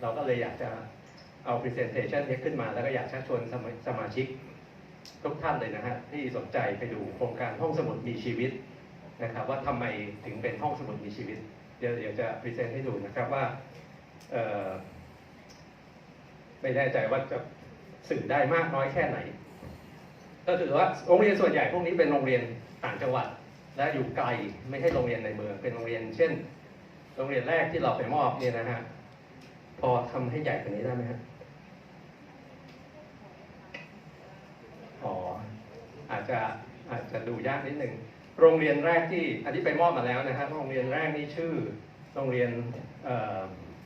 เราก็เลยอยากจะเอา presentation นี้ขึ้นมา แล้วก็อยากชักชวนสมาสมาชิกทุกท่านเลยนะฮะที่สนใจไปดูโครงการห้องสมุดมีชีวิตนะครับว่าทำไมถึงเป็นห้องสมุดมีชีวิต เดี๋ยวเดี๋ยวจะพรีเซนต์ให้ดูนะครับว่าไม่แน่ใจว่าจะสื่อได้มากน้อยแค่ไหน ก็คือว่าโรงเรียนส่วนใหญ่พวกนี้เป็นโรงเรียนต่างจังหวัด และอยู่ไกลไม่ใช่โรงเรียนในเมืองเป็นโรงเรียน เช่น โรงเรียนแรกที่เราไปมอบเนี่ยนะฮะ พอทำให้ใหญ่กว่านี้ได้ไหมฮะอ๋ออาจจะอาจจะดูยากนิดหนึ่งโรงเรียนแรกที่อันนี้ไปมอบมาแล้วนะฮะโรงเรียนแรกนี่ชื่อ โรงเรียน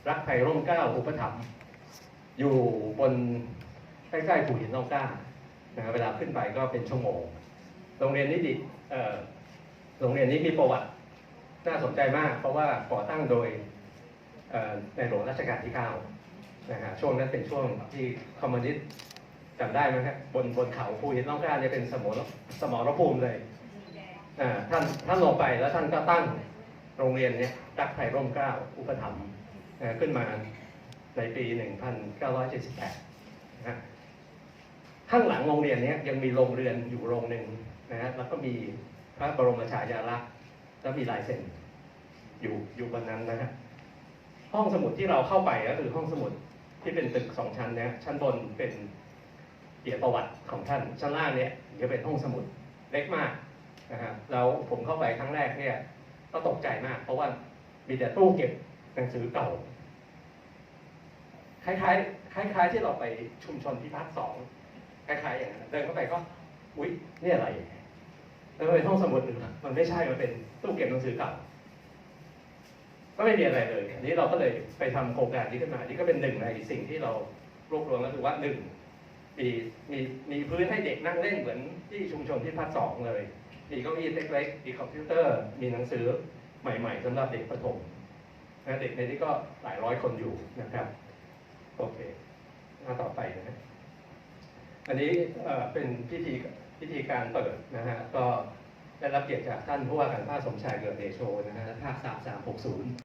รักไทยร่มเกล้าอุปถัมภ์อยู่บนใกล้ๆภูหินร่องกล้านะเวลาขึ้นไปก็เป็นชั่วโมง โรงเรียนนี้ดิโรงเรียนนี้มีประวัติน่าสนใจมาก เพราะว่าก่อตั้งโดย ในหลวงรัชกาลที่9นะฮะช่วงนั้นเป็นช่วงที่คอมมิวนิสต์จำได้ไหมครับบนบนเขาภูหินร่องกล้าเนี่ยเป็นสมรสมรภูมิเลยอ่าท่านท่านลงไปแล้วท่านก็ตั้งโรงเรียนเนี่ยรักไทยร่มเกล้าอุปถัมภ์ขึ้นมาในปี 1978นะฮะข้างหลังโรงเรียนเนี้ยยังมีโรงเรือนอยู่โรงหนึ่งนะฮะแล้วก็มีพระบรมฉายาลักษณ์แล้วมีลายเซ็นอยู่อยู่บนนั้นนะฮะ ห้องสมุดที่เราเข้าไปก็คือห้องสมุดที่เป็นตึกสองชั้นเนี่ยชั้นบนเป็นเกียรติประวัติของท่านชั้นล่างเนี่ยจะเป็นห้องสมุดเล็กมากนะฮะแล้วผมเข้าไปครั้งแรกเนี่ยก็ตกใจมาก เพราะว่ามีแต่ตู้เก็บหนังสือเก่า คล้ายๆคล้าย ๆ ที่เราไปชุมชนพิพัฒน์สองคล้ายๆอย่างนั้นเดินเข้าไปก็อุ๊ยนี่อะไรแล้วเป็นห้องสมุดหรือมันไม่ใช่มันเป็นตู้เก็บหนังสือเก่า ก็ไม่มีอะไรเลยนี้เราก็เลยไปทำโครงการนี้ขึ้นมา นี่ก็เป็นหนึ่งในสิ่งที่เรารวบรวมก็คือว่าหนึ่งมีมีมีพื้นให้เด็กนั่งเล่นเหมือนที่ชุมชนที่พักสองเลย มีเก้าอี้เล็กๆมีคอมพิวเตอร์ มีหนังสือใหม่ ๆ สำหรับเด็กประถมนะเด็กในนี้ก็หลายร้อยคนอยู่นะครับโอเคมาต่อไปนะอันนี้เป็นพิธีพิธีการเปิดนะฮะก็ได้รับเกียรติจากท่านผู้ว่าการภาคสมชายเกิดเดโชนะฮะภาคสามสามหกศูนย์